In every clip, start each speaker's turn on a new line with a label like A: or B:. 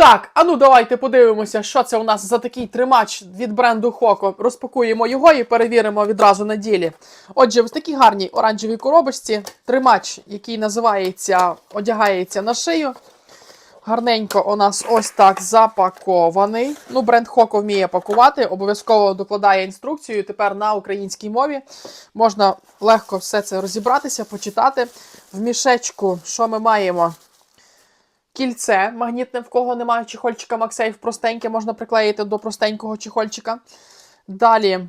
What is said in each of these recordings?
A: Так, а ну давайте подивимося, що це у нас за такий тримач від бренду Хоко. Розпакуємо його і перевіримо відразу на ділі. Отже, в такій гарній оранжевій коробочці тримач, який називається, одягається на шию. Гарненько у нас ось так запакований. Ну, бренд Хоко вміє пакувати, обов'язково докладає інструкцію. Тепер на українській мові можна легко все це розібратися, почитати. В мішечку, що ми маємо? Кільце магнітне, в кого немає чехольчика MagSafe, простеньке, можна приклеїти до простенького чехольчика. Далі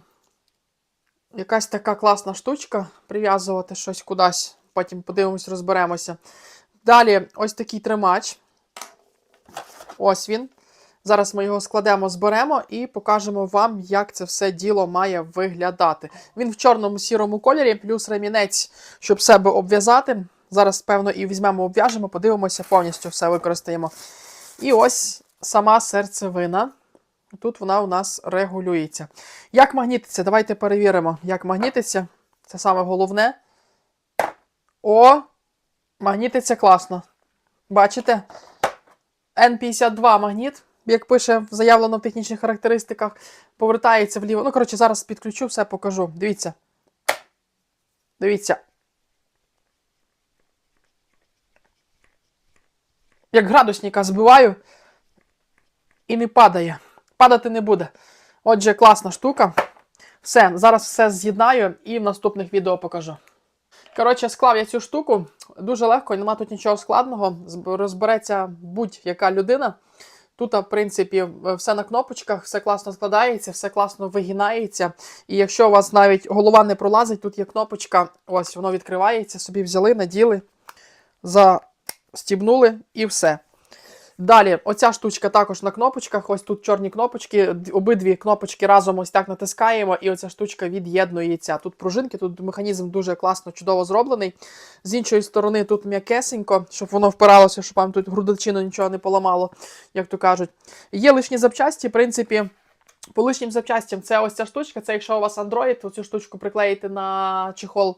A: якась така класна штучка, прив'язувати щось кудись, потім подивимось, розберемося. Далі ось такий тримач. Ось він. Зараз ми його складемо, зберемо і покажемо вам, як це все діло має виглядати. Він в чорному сірому кольорі, плюс ремінець, щоб себе обв'язати. Зараз, певно, і візьмемо, обв'яжемо, подивимося, повністю все використаємо. І ось сама серцевина. Тут вона у нас регулюється. Як магнітиться? Давайте перевіримо, як магнітиться. Це саме головне. О! Магнітиться класно. Бачите? N52 магніт, як пише заявлено в технічних характеристиках, повертається вліво. Ну, коротше, зараз підключу, все покажу. Дивіться. Дивіться. Як градусника збиваю і не падає. Падати не буде. Отже, класна штука. Все, зараз все з'єднаю і в наступних відео покажу. Коротше, склав я цю штуку дуже легко, нема тут нічого складного. Розбереться будь-яка людина. Тут, в принципі, все на кнопочках, все класно складається, все класно вигинається. І якщо у вас навіть голова не пролазить, тут є кнопочка, ось воно відкривається, собі взяли, наділи, застібнули і все. Далі, оця штучка також на кнопочках. Ось тут чорні кнопочки. Обидві кнопочки разом ось так натискаємо, і оця штучка від'єднується. Тут пружинки, тут механізм дуже класно, чудово зроблений. З іншої сторони, тут м'якесенько, щоб воно впиралося, щоб вам тут грудочину нічого не поламало, як то кажуть. Є лишні запчасті, в принципі. По лишнім запчастям це ось ця штучка. Це якщо у вас Android, то цю штучку приклеїти на чехол.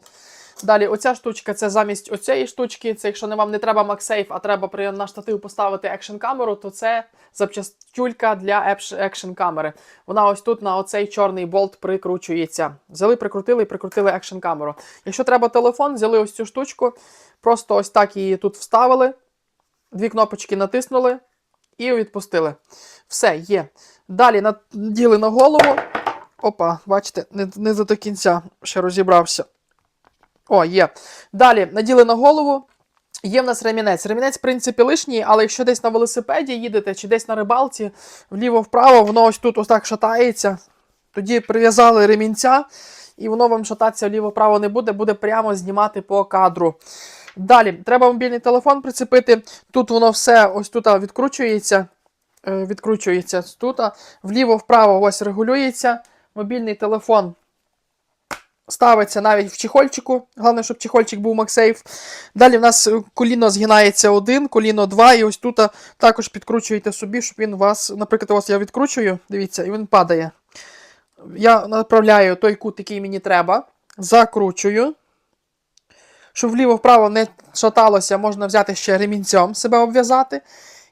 A: Далі, оця штучка це замість оцієї штучки. Це якщо не вам не треба MagSafe, а треба при на штатив поставити екшн камеру, то це запчастюлька для екшн камери. Вона ось тут на оцей чорний болт прикручується. Взяли, прикрутили і прикрутили екшн камеру. Якщо треба телефон, взяли ось цю штучку, просто ось так її тут вставили, дві кнопочки натиснули і відпустили. Все, є. Далі наділи на голову. Опа, бачите, не, не до кінця ще розібрався. О, є. Далі наділи на голову. Є в нас ремінець. Ремінець, в принципі, лишній, але якщо десь на велосипеді їдете чи десь на рибалці, вліво-вправо, воно ось тут ось так шатається. Тоді прив'язали ремінця, і воно вам шататися вліво-вправо не буде, буде прямо знімати по кадру. Далі, треба мобільний телефон прицепити. Тут воно все ось тут відкручується. е, Відкручується тут. Вліво-вправо ось регулюється. Мобільний телефон ставиться навіть в чехольчику. Головне, щоб чехольчик був MagSafe. Далі в нас е, коліно згинається один, коліно два, і ось тут також підкручуєте собі, щоб він вас, наприклад, ось я відкручую, дивіться, і він падає. Я направляю той кут, який мені треба, закручую. Щоб вліво-вправо не шаталося, можна взяти ще ремінцем себе обв'язати.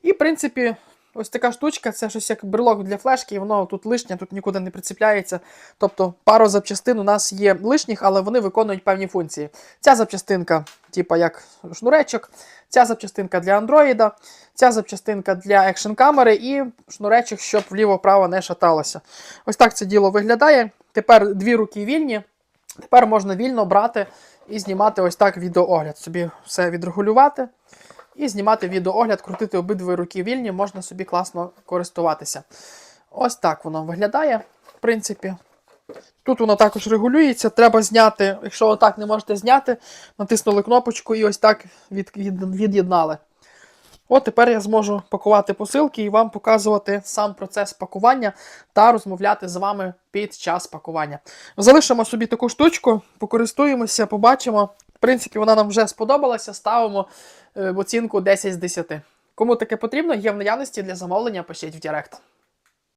A: І, в принципі, ось така штучка це щось як брелок для флешки, і воно тут лишнє, тут нікуди не прицепляється. Тобто пару запчастин у нас є лишніх, але вони виконують певні функції. Ця запчастинка, типа як шнуречок, ця запчастинка для андроїда, ця запчастинка для екшн камери і шнуречок, щоб вліво-вправо не шаталося. Ось так це діло виглядає. Тепер дві руки вільні. Тепер можна вільно брати і знімати ось так відеоогляд. Собі все відрегулювати і знімати відеоогляд, крутити обидві руки вільні, можна собі класно користуватися. Ось так воно виглядає, в принципі. Тут воно також регулюється. Треба зняти, якщо отак не можете зняти, натиснули кнопочку і ось так від, від, від'єднали. От тепер я зможу пакувати посилки і вам показувати сам процес пакування та розмовляти з вами під час пакування. Залишимо собі таку штучку, покористуємося, побачимо. Принципі, вона нам вже сподобалася. Ставимо в оцінку 10 з 10. Кому таке потрібно, є в наявності для замовлення, пишіть в Директ.